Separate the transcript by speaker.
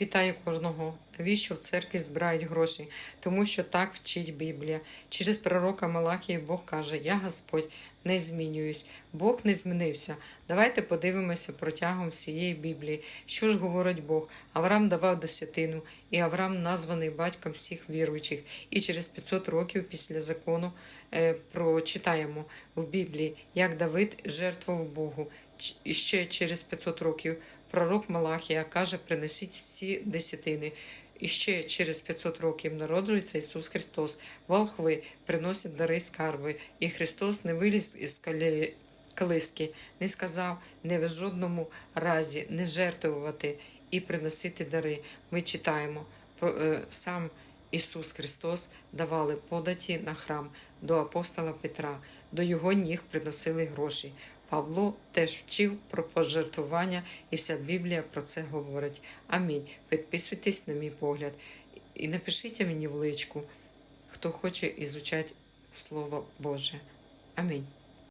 Speaker 1: Вітаю кожного. Навіщо в церкві збирають гроші? Тому що так вчить Біблія. Через пророка Малахії Бог каже: Я Господь не змінююсь. Бог не змінився. Давайте подивимося протягом всієї Біблії. Що ж говорить Бог? Авраам давав десятину, і Авраам названий батьком всіх віруючих. І через 500 років після закону е, прочитаємо в Біблії, як Давид жертвував Богу. І ще через 500 років пророк Малахія каже: принесіть всі десятини. І ще через 500 років народжується Ісус Христос. Волхви приносять дари скарби, і Христос не виліз із калі... колиски, не сказав не в жодному разі не жертвувати і приносити дари. Ми читаємо е, сам Ісус Христос давали податі на храм до апостола Петра, до його ніг приносили гроші. Павло теж вчив про пожертвування, і вся Біблія про це говорить. Амінь. Підписуйтесь на мій погляд і напишіть мені в личку, хто хоче ізучати Слово Боже. Амінь.